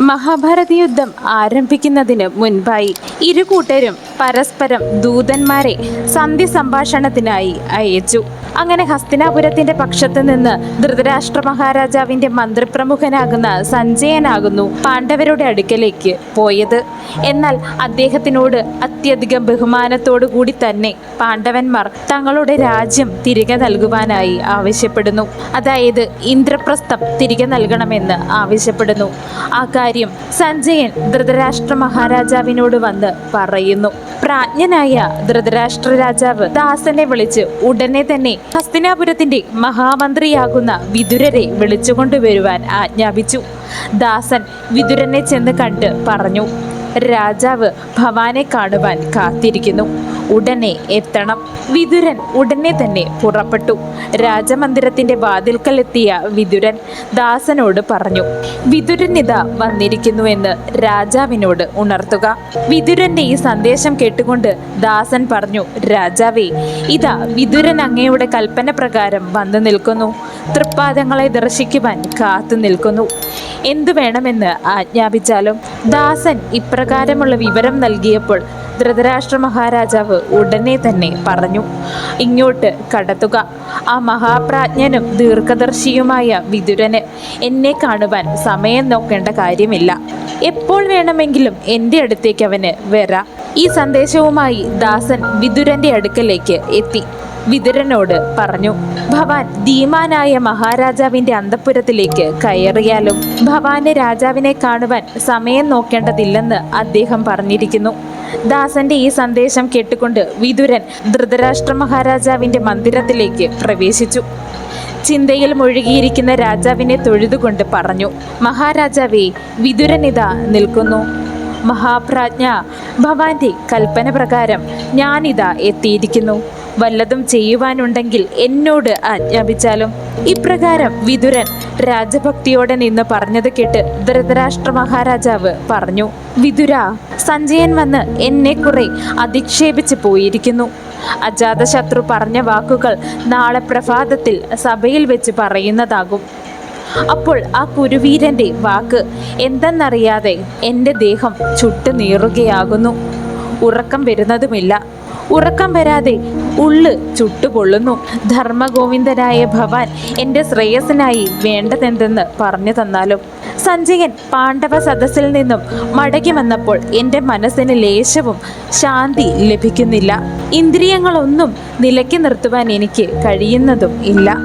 മഹാഭാരത യുദ്ധം ആരംഭിക്കുന്നതിന് മുൻപായി ഇരു കൂട്ടരും പരസ്പരം ദൂതന്മാരെ സന്ധി സംഭാഷണത്തിനായി അയച്ചു. അങ്ങനെ ഹസ്തിനാപുരത്തിന്റെ പക്ഷത്ത് നിന്ന് ധൃതരാഷ്ട്ര മഹാരാജാവിന്റെ മന്ത്രിപ്രമുഖനാകുന്ന സഞ്ജയനാകുന്നു പാണ്ഡവരുടെ അടുക്കലേക്ക് പോയത്. എന്നാൽ അദ്ദേഹത്തിനോട് അത്യധികം ബഹുമാനത്തോടു കൂടി തന്നെ പാണ്ഡവന്മാർ തങ്ങളുടെ രാജ്യം തിരികെ നൽകുവാനായി ആവശ്യപ്പെടുന്നു. അതായത് ഇന്ദ്രപ്രസ്ഥം തിരികെ നൽകണമെന്ന് ആവശ്യപ്പെടുന്നു. ആ കാര്യം സഞ്ജയൻ ധൃതരാഷ്ട്ര മഹാരാജാവിനോട് വന്ന് പറയുന്നു. പ്രാജ്ഞനായ ധൃതരാഷ്ട്ര രാജാവ് ദാസനെ വിളിച്ച് ഉടനെ തന്നെ ഹസ്തിനാപുരത്തിന്റെ മഹാമന്ത്രിയാകുന്ന വിതുരരെ വിളിച്ചുകൊണ്ടുവരുവാൻ ആജ്ഞാപിച്ചു. ദാസൻ വിതുരനെ ചെന്ന് കണ്ട് പറഞ്ഞു രാജാവ് ഭവാനെ കാണുവാൻ കാത്തിരിക്കുന്നു. ഉടനെ എത്തണം. വിതുരൻ ഉടനെ തന്നെ പുറപ്പെട്ടു. രാജമന്ദിരത്തിന്റെ വാതിൽക്കൽ എത്തിയ വിതുരൻ ദാസനോട് പറഞ്ഞു വിതുരൻ ഇതാ വന്നിരിക്കുന്നുവെന്ന് രാജാവിനോട് ഉണർത്തുക. വിതുരന്റെ ഈ സന്ദേശം കേട്ടുകൊണ്ട് ദാസൻ പറഞ്ഞു രാജാവേ ഇതാ വിതുരൻ അങ്ങയുടെ കൽപ്പന പ്രകാരം വന്നു നിൽക്കുന്നു. തൃപ്പാദങ്ങളെ ദർശിക്കുവാൻ കാത്തു നിൽക്കുന്നു. എന്തു വേണമെന്ന് ആജ്ഞാപിച്ചാലും ദാസൻ ഇപ്രകാരമുള്ള വിവരം നൽകിയപ്പോൾ ധൃതരാഷ്ട്ര മഹാരാജാവ് ഉടനെ തന്നെ പറഞ്ഞു ഇങ്ങോട്ട് കടത്തുക. ആ മഹാപ്രാജ്ഞനും ദീർഘദർശിയുമായ വിതുരന് എന്നെ കാണുവാൻ സമയം നോക്കേണ്ട കാര്യമില്ല. എപ്പോൾ വേണമെങ്കിലും എന്റെ അടുത്തേക്ക് അവന് വരാം. ഈ സന്ദേശവുമായി ദാസൻ വിതുരന്റെ അടുക്കലേക്ക് എത്തി. വിതുരനോട് പറഞ്ഞു ഭവാൻ ധീമാനായ മഹാരാജാവിന്റെ അന്തപുരത്തിലേക്ക് കയറിയാലും ഭവാന് രാജാവിനെ കാണുവാൻ സമയം നോക്കേണ്ടതില്ലെന്ന് അദ്ദേഹം പറഞ്ഞിരിക്കുന്നു. ദാസന്റെ ഈ സന്ദേശം കേട്ടുകൊണ്ട് വിതുരൻ ധൃതരാഷ്ട്ര മഹാരാജാവിന്റെ മന്ദിരത്തിലേക്ക് പ്രവേശിച്ചു. ചിന്തയിൽ മുഴുകിയിരിക്കുന്ന രാജാവിനെ തൊഴുതുകൊണ്ട് പറഞ്ഞു മഹാരാജാവേ വിതുരനിതാ നിൽക്കുന്നു. മഹാപ്രാജ്ഞ ഭവാന്റെ കൽപ്പന പ്രകാരം ഞാനിതാ എത്തിയിരിക്കുന്നു. വല്ലതും ചെയ്യുവാനുണ്ടെങ്കിൽ എന്നോട് ആജ്ഞാപിച്ചാലും. ഇപ്രകാരം വിതുരൻ രാജഭക്തിയോടെ നിന്ന് പറഞ്ഞത് കേട്ട് ധൃതരാഷ്ട്ര മഹാരാജാവ് പറഞ്ഞു വിതുര സഞ്ജയൻ വന്ന് എന്നെ കുറെ അധിക്ഷേപിച്ച് പോയിരിക്കുന്നു. അജാതശത്രു പറഞ്ഞ വാക്കുകൾ നാളെ പ്രഭാതത്തിൽ സഭയിൽ വെച്ച് പറയുന്നതാകും. അപ്പോൾ ആ കുരുവീരന്റെ വാക്ക് എന്തെന്നറിയാതെ എന്റെ ദേഹം ചുട്ടു നീറുകയാകുന്നു ഉറക്കം വരുന്നതുമില്ല. ഉറക്കം വരാതെ ഉള്ള് ചുട്ടുപൊള്ളുന്നു. ധർമ്മഗോവിന്ദനായ ഭവാൻ എന്റെ ശ്രേയസിനായി വേണ്ടതെന്തെന്ന് പറഞ്ഞു തന്നാലും സഞ്ജയൻ പാണ്ഡവ സദസ്സിൽ നിന്നും മടങ്ങി വന്നപ്പോൾ എന്റെ മനസ്സിന് ലേശവും ശാന്തി ലഭിക്കുന്നില്ല. ഇന്ദ്രിയങ്ങളൊന്നും നിലയ്ക്ക് നിർത്തുവാൻ എനിക്ക് കഴിയുന്നതും ഇല്ല.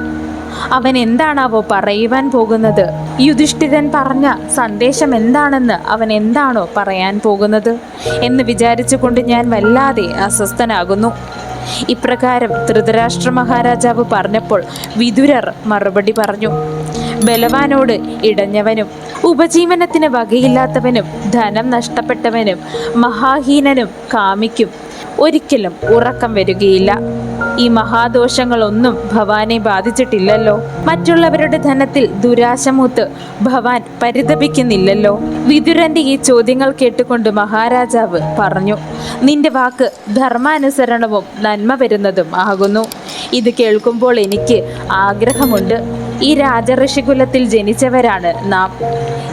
അവൻ എന്താണാവോ പറയുവാൻ പോകുന്നത്? യുധിഷ്ഠിരൻ പറഞ്ഞ സന്ദേശം എന്താണെന്ന് അവൻ എന്താണോ പറയാൻ പോകുന്നത്? എന്ന് വിചാരിച്ചുകൊണ്ട് ഞാൻ വല്ലാതെ അസ്വസ്ഥനാകുന്നു. ഇപ്രകാരം ധൃതരാഷ്ട്ര മഹാരാജാവ് പറഞ്ഞപ്പോൾ വിതുരർ മറുപടി പറഞ്ഞു ബലവാനോട് ഇടഞ്ഞവനും ഉപജീവനത്തിന് വകയില്ലാത്തവനും ധനം നഷ്ടപ്പെട്ടവനും മഹാഹീനനും കാമിക്കും. ഒരിക്കലും ഉറക്കം വരികയില്ല. ഈ മഹാദോഷങ്ങളൊന്നും ഭവാനെ ബാധിച്ചിട്ടില്ലല്ലോ. മറ്റുള്ളവരുടെ ധനത്തിൽ ദുരാശമൂത്ത് ഭവാൻ പരിതപിക്കുന്നില്ലല്ലോ. വിതുരന്റെ ഈ ചോദ്യങ്ങൾ കേട്ടുകൊണ്ട് മഹാരാജാവ് പറഞ്ഞു നിന്റെ വാക്ക് ധർമാനുസരണവും നന്മ വരുന്നതും ആകുന്നു. ഇത് കേൾക്കുമ്പോൾ എനിക്ക് ആഗ്രഹമുണ്ട്. ഈ രാജഋഷികുലത്തിൽ ജനിച്ചവരാണ് നാം.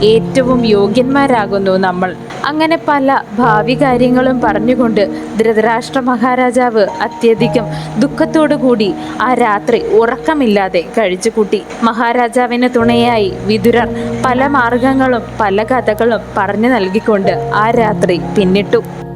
ഏറ്റവും യോഗ്യന്മാരാകുന്നു നമ്മൾ. അങ്ങനെ പല ഭാവി കാര്യങ്ങളും പറഞ്ഞുകൊണ്ട് ധൃതരാഷ്ട്ര മഹാരാജാവ് അത്യധികം കൂടി ആ രാത്രി ഉറക്കമില്ലാതെ കഴിച്ചുകൂട്ടി മഹാരാജാവിന് തുണയായി വിതുരർ പല മാർഗങ്ങളും പല കഥകളും പറഞ്ഞു നൽകിക്കൊണ്ട് ആ രാത്രി പിന്നിട്ടു.